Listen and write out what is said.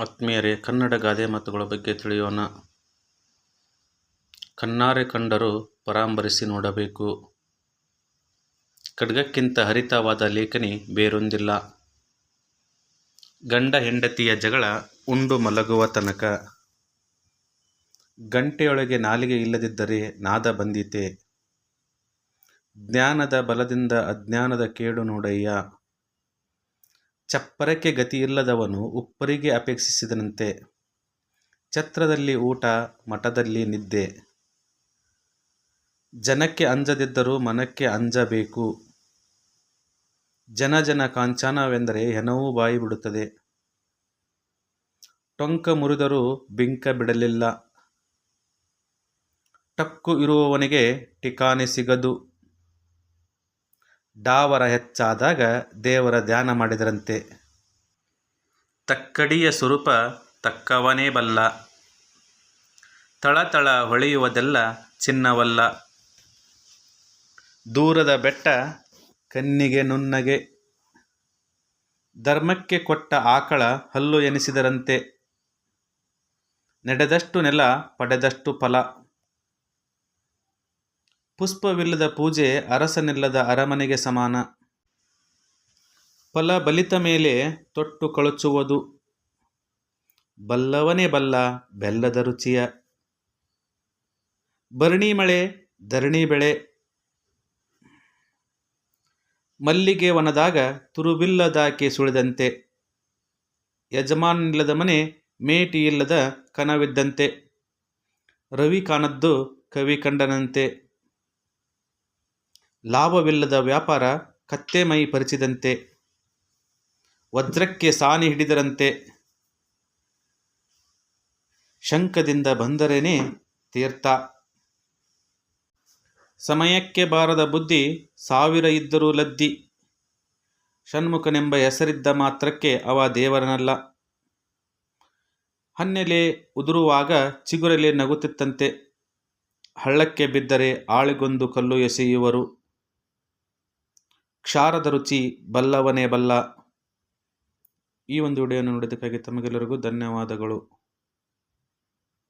ಆತ್ಮೀಯರೇ, ಕನ್ನಡ ಗಾದೆ ಮಾತುಗಳ ಬಗ್ಗೆ ತಿಳಿಯೋಣ. ಕಣ್ಣಾರೆ ಕಂಡರು ಪರಾಂಬರಿಸಿ ನೋಡಬೇಕು. ಖಡ್ಗಕ್ಕಿಂತ ಹರಿತವಾದ ಲೇಖನಿ ಬೇರೊಂದಿಲ್ಲ. ಗಂಡ ಹೆಂಡತಿಯ ಜಗಳ ಉಂಡು ಮಲಗುವ ತನಕ. ಗಂಟೆಯೊಳಗೆ ನಾಲಿಗೆ ಇಲ್ಲದಿದ್ದರೆ ನಾದ ಬಂದಿತೆ. ಜ್ಞಾನದ ಬಲದಿಂದ ಅಜ್ಞಾನದ ಕೇಡು ನೋಡಯ್ಯ. ಚಪ್ಪರಕ್ಕೆ ಗತಿಯಿಲ್ಲದವನು ಉಪ್ಪರಿಗೆ ಅಪೇಕ್ಷಿಸಿದನಂತೆ. ಛತ್ರದಲ್ಲಿ ಊಟ, ಮಠದಲ್ಲಿ ನಿದ್ದೆ. ಜನಕ್ಕೆ ಅಂಜದಿದ್ದರೂ ಮನಕ್ಕೆ ಅಂಜಬೇಕು. ಜನ ಜನ ಕಾಂಚಾನವೆಂದರೆ ಹೆಣವೂ ಬಾಯಿ ಬಿಡುತ್ತದೆ. ಟೊಂಕ ಮುರಿದರೂ ಬಿಂಕ ಬಿಡಲಿಲ್ಲ. ಟಕ್ಕು ಇರುವವನಿಗೆ ಟಿಕಾನೆ ಸಿಗದು. ಡಾವರ ಹೆಚ್ಚಾದಾಗ ದೇವರ ಧ್ಯಾನ ಮಾಡಿದರಂತೆ. ತಕ್ಕಡಿಯ ಸ್ವರೂಪ ತಕ್ಕವನೇ ಬಲ್ಲ. ತಳತಳ ಹೊಳೆಯುವುದೆಲ್ಲ ಚಿನ್ನವಲ್ಲ. ದೂರದ ಬೆಟ್ಟ ಕಣ್ಣಿಗೆ ನುಣ್ಣಗೆ. ಧರ್ಮಕ್ಕೆ ಕೊಟ್ಟ ಆಕಳ ಹಲ್ಲು ಎನಿಸಿದರಂತೆ. ನಡೆದಷ್ಟು ನೆಲ ಪಡೆದಷ್ಟು ಫಲ. ಪುಷ್ಪವಿಲ್ಲದ ಪೂಜೆ ಅರಸನಿಲ್ಲದ ಅರಮನೆಗೆ ಸಮಾನ. ಫಲ ಬಲಿತ ಮೇಲೆ ತೊಟ್ಟು ಕಳಚುವುದು. ಬಲ್ಲವನೇ ಬಲ್ಲ, ಬೆಲ್ಲದ ರುಚಿಯ. ಭರಣಿ ಮಳೆ, ಧರಣಿ ಬೆಳೆ. ಮಲ್ಲಿಗೆ ವನದಾಗ ತುರುಬಿಲ್ಲದಾಕೆ ಸುಳಿದಂತೆ. ಯಜಮಾನಿಲ್ಲದ ಮನೆ ಮೇಟಿ ಇಲ್ಲದ ಕನವಿದ್ದಂತೆ. ರವಿ ಕಾಣದ್ದು ಕವಿ ಕಂಡನಂತೆ. ಲಾಭವಿಲ್ಲದ ವ್ಯಾಪಾರ ಕತ್ತೆ ಮೈ ಪರಿಚಿದಂತೆ, ವಜ್ರಕ್ಕೆ ಸಾನಿ ಹಿಡಿದರಂತೆ. ಶಂಕದಿಂದ ಬಂದರೇನೆ ತೀರ್ಥ. ಸಮಯಕ್ಕೆ ಬಾರದ ಬುದ್ಧಿ ಸಾವಿರ ಇದ್ದರೂ ಲದ್ದಿ. ಷಣ್ಮುಖನೆಂಬ ಹೆಸರಿದ್ದ ಮಾತ್ರಕ್ಕೆ ಅವ ದೇವರನಲ್ಲ. ಹನ್ನೆಲೆ ಉದುರುವಾಗ ಚಿಗುರಲೆ ನಗುತ್ತಿತ್ತಂತೆ. ಹಳ್ಳಕ್ಕೆ ಬಿದ್ದರೆ ಆಳಿಗೊಂದು ಕಲ್ಲು ಎಸೆಯುವರು. ಕ್ಷಾರದ ರುಚಿ ಬಲ್ಲವನೇ ಬಲ್ಲ. ಈ ಒಂದು ವಿಡಿಯೋವನ್ನು ನೋಡಿದ್ದಕ್ಕಾಗಿ ತಮಗೆಲ್ಲರಿಗೂ ಧನ್ಯವಾದಗಳು.